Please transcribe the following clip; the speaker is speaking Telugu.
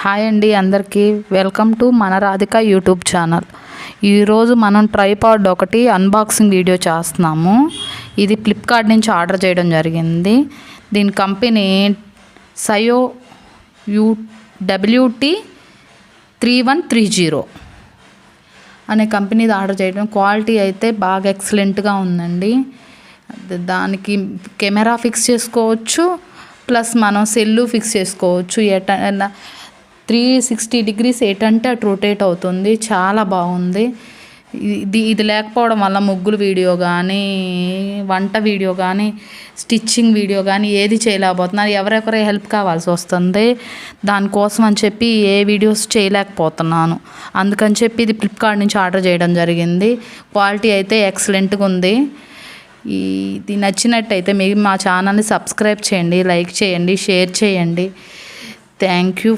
హాయ్ అండి అందరికీ. వెల్కమ్ టు మన రాధిక యూట్యూబ్ ఛానల్. ఈరోజు మనం ట్రైపాడ్ ఒకటి అన్బాక్సింగ్ వీడియో చేస్తున్నాము. ఇది ఫ్లిప్కార్ట్ నుంచి ఆర్డర్ చేయడం జరిగింది. దీని company Zion U W T three one three zero అనే కంపెనీది ఆర్డర్ చేయడం. క్వాలిటీ అయితే బాగా ఎక్సలెంట్గా ఉందండి. దానికి కెమెరా ఫిక్స్ చేసుకోవచ్చు. ప్లస్ మనం సెల్లు ఫిక్స్ చేసుకోవచ్చు. ఎట త్రీ సిక్స్టీ డిగ్రీస్ ఎటంటే అటు రొటేట్ అవుతుంది. చాలా బాగుంది. ఇది ఇది లేకపోవడం వల్ల ముగ్గులు వీడియో కానీ వంట వీడియో కానీ స్టిచ్చింగ్ వీడియో కానీ ఏది చేయలేకపోతున్నారు. ఎవరెవరి హెల్ప్ కావాల్సి వస్తుంది. దానికోసం అని చెప్పి ఏ వీడియోస్ చేయలేకపోతున్నాను. అందుకని చెప్పి ఇది ఫ్లిప్కార్ట్ నుంచి ఆర్డర్ చేయడం జరిగింది. క్వాలిటీ అయితే ఎక్సలెంట్గా ఉంది. ఇది నచ్చినట్టయితే మీరు మా ఛానల్ని సబ్స్క్రైబ్ చేయండి లైక్ చేయండి షేర్ చేయండి. Thank you.